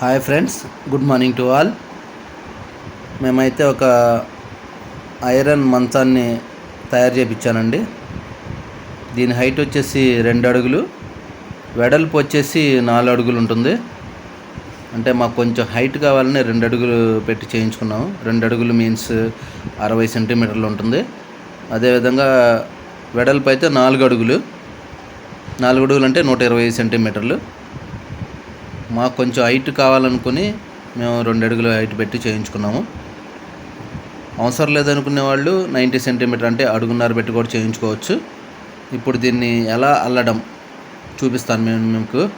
Hi friends good morning to all. మేమైతే ఒక iron మంచాన్ని తయారు చేయించానండి దీని హైట్ వచ్చేసి రెండు అడుగులు వెడల్పు వచ్చేసి నాలుగు అడుగులు ఉంటుంది. అంటే మాకు కొంచెం హైట్ కావాలని రెండు అడుగులు పెట్టి చేయించుకున్నాము. రెండు అడుగులు మీన్స్ అరవై సెంటీమీటర్లు ఉంటుంది. అదేవిధంగా వెడల్పు అయితే నాలుగు అడుగులు నాలుగు అడుగులు అంటే నూట ఇరవై సెంటీమీటర్లు. మాకు కొంచెం హైట్ కావాలనుకుని మేము రెండు అడుగుల హైట్ పెట్టి చేయించుకున్నాము. అవసరం లేదనుకునే వాళ్ళు నైంటీ సెంటీమీటర్ అంటే అడుగున్నర పెట్టి కూడా చేయించుకోవచ్చు. ఇప్పుడు దీన్ని ఎలా అల్లడం చూపిస్తాను మేము మీకు.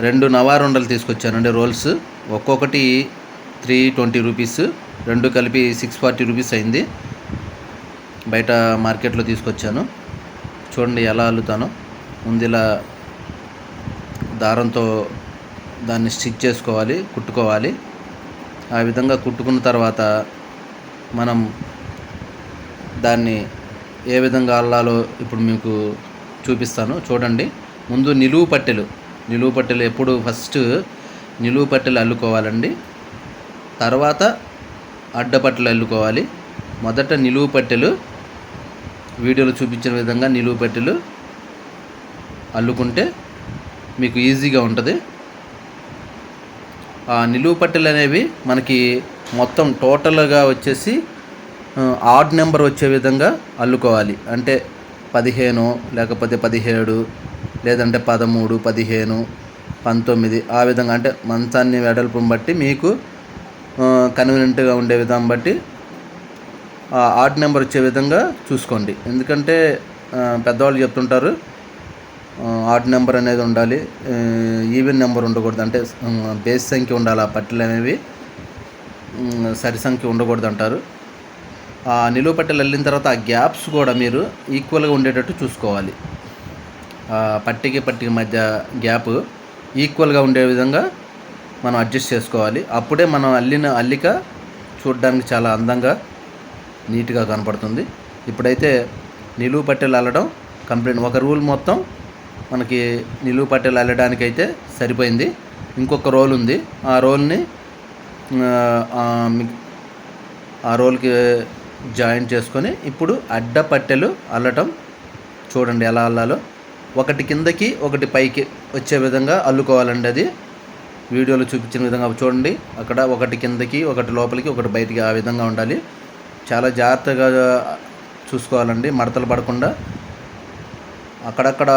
రెండు నవారుండలు తీసుకొచ్చానండి రోల్స్. ఒక్కొక్కటి త్రీ ట్వంటీ రూపీస్ రెండు కలిపి సిక్స్ ఫార్టీ రూపీస్ అయింది. బయట మార్కెట్లో తీసుకొచ్చాను. చూడండి ఎలా అల్లుతానో. ముందు ఇలా దారంతో దాన్ని స్టిచ్ చేసుకోవాలి కుట్టుకోవాలి. ఆ విధంగా కుట్టుకున్న తర్వాత మనం దాన్ని ఏ విధంగా అల్లాలో ఇప్పుడు మీకు చూపిస్తాను. చూడండి. ముందు నిలువు పట్టెలు. నిలువు పట్టెలు ఎప్పుడు ఫస్ట్ నిలువు పట్టెలు అల్లుకోవాలండి. తర్వాత అడ్డపట్టెలు అల్లుకోవాలి. మొదట నిలువు పట్టెలు. వీడియోలో చూపించిన విధంగా నిలువు పట్టెలు అల్లుకుంటే మీకు ఈజీగా ఉంటుంది. నిలువు పట్టెలు అనేవి మనకి మొత్తం టోటల్గా వచ్చేసి ఆడ్ నెంబర్ వచ్చే విధంగా అల్లుకోవాలి. అంటే పదిహేను లేకపోతే పదిహేడు లేదంటే పదమూడు పదిహేను పంతొమ్మిది ఆ విధంగా. అంటే మంచాన్ని వెడల్పును బట్టి మీకు కన్వీనియంట్గా ఉండే విధానం బట్టి ఆడ్ నెంబర్ వచ్చే విధంగా చూసుకోండి. ఎందుకంటే పెద్దవాళ్ళు చెప్తుంటారు ఆడ్ నెంబర్ అనేది ఉండాలి. ఈవెన్ నెంబర్ ఉండకూడదు. అంటే బేస్ సంఖ్య ఉండాలి. ఆ పట్టెలు అనేవి సరి సంఖ్య ఉండకూడదు అంటారు. ఆ నిలువ పట్టెలు వెళ్ళిన తర్వాత ఆ గ్యాప్స్ కూడా మీరు ఈక్వల్గా ఉండేటట్టు చూసుకోవాలి. పట్టికి పట్టికి మధ్య గ్యాప్ ఈక్వల్గా ఉండే విధంగా మనం అడ్జస్ట్ చేసుకోవాలి. అప్పుడే మనం అల్లిన అల్లిక చూడడానికి చాలా అందంగా నీట్గా కనపడుతుంది. ఇప్పుడైతే నిలువు పట్టెలు అల్లడం కంప్లీట్. ఒక రూల్ మొత్తం మనకి నిలువు పట్టెలు అల్లడానికి అయితే సరిపోయింది. ఇంకొక రోల్ ఉంది. ఆ రోల్ని ఆ రోల్కి జాయిన్ చేసుకొని ఇప్పుడు అడ్డ పట్టెలు అల్లటం చూడండి ఎలా అల్లాలో. ఒకటి కిందకి ఒకటి పైకి వచ్చే విధంగా అల్లుకోవాలండి అది. వీడియోలో చూపించిన విధంగా చూడండి. అక్కడ ఒకటి కిందకి ఒకటి లోపలికి ఒకటి బయటికి ఆ విధంగా ఉండాలి. చాలా జాగ్రత్తగా చూసుకోవాలండి. మడతలు పడకుండా అక్కడక్కడ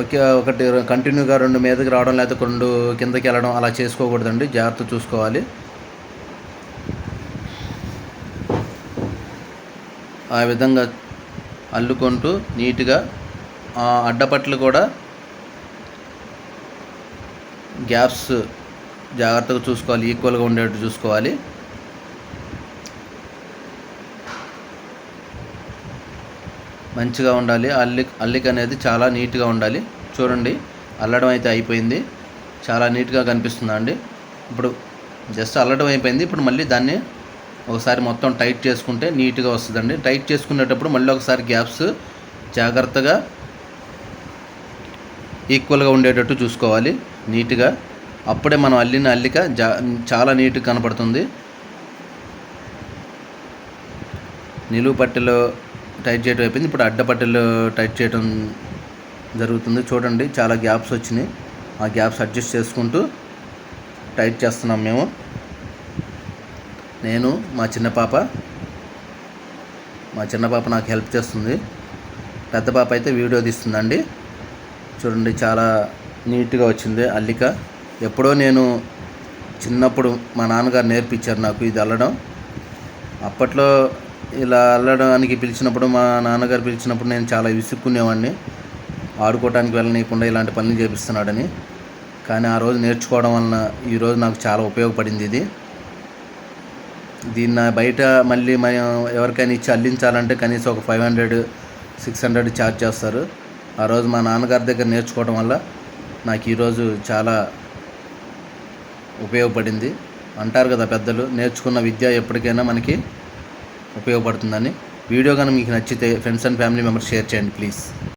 ఒకే ఒకటి కంటిన్యూగా రెండు మీదకి రావడం లేకపోతే రెండు కిందకి వెళ్ళడం అలా చేసుకోకూడదండి. జాగ్రత్త చూసుకోవాలి. ఆ విధంగా అల్లుకుంటూ నీట్గా ఆ అడ్డపట్లు కూడా గ్యాప్స్ జాగ్రత్తగా చూసుకోవాలి. ఈక్వల్గా ఉండేట్టు చూసుకోవాలి. మంచిగా ఉండాలి. అల్లిక అల్లిక అనేది చాలా నీట్గా ఉండాలి. చూడండి అల్లడం అయితే అయిపోయింది. చాలా నీట్గా కనిపిస్తుందా అండి ఇప్పుడు జస్ట్ అల్లడం అయిపోయింది. ఇప్పుడు మళ్ళీ దాన్ని ఒకసారి మొత్తం టైట్ చేసుకుంటే నీట్గా వస్తుందండి. టైట్ చేసుకునేటప్పుడు మళ్ళీ ఒకసారి గ్యాప్స్ జాగ్రత్తగా ఈక్వల్గా ఉండేటట్టు చూసుకోవాలి. నీట్గా. అప్పుడే మనం అల్లిన అల్లిక జా చాలా నీట్గా కనపడుతుంది. నిలువు పట్టెలో టైట్ చేయడం అయిపోయింది. ఇప్పుడు అడ్డపట్టెలు టైట్ చేయడం జరుగుతుంది. చూడండి చాలా గ్యాప్స్ వచ్చినాయి. ఆ గ్యాప్స్ అడ్జస్ట్ చేసుకుంటూ టైట్ చేస్తున్నాం మేము. నేను మా చిన్న పాప. మా చిన్న పాప నాకు హెల్ప్ చేస్తుంది. పెద్ద పాప అయితే వీడియో తీస్తుందండి. చూడండి చాలా నీట్గా వచ్చింది అల్లిక. ఎప్పుడో నేను చిన్నప్పుడు మా నాన్నగారు నేర్పించారు నాకు ఇది అల్లడం. అప్పట్లో ఇలా అల్లడానికి పిలిచినప్పుడు మా నాన్నగారు పిలిచినప్పుడు నేను చాలా విసుక్కునేవాడిని. ఆడుకోవడానికి వెళ్ళనీయకుండా ఇలాంటి పనులు చేపిస్తున్నాడని. కానీ ఆ రోజు నేర్చుకోవడం వలన ఈరోజు నాకు చాలా ఉపయోగపడింది ఇది. దీన్ని బయట మళ్ళీ మనం ఎవరికైనా ఇచ్చి అల్లించాలంటే కనీసం ఒక five hundred six hundred charge చేస్తారు. ఆ రోజు మా నాన్నగారి దగ్గర నేర్చుకోవడం వల్ల నాకు ఈరోజు చాలా ఉపయోగపడింది. అంటారు కదా పెద్దలు నేర్చుకున్న విద్య ఎప్పటికైనా మనకి ఉపయోగపడుతుందని. వీడియో కనుక మీకు నచ్చితే friends and family members share చేయండి ప్లీజ్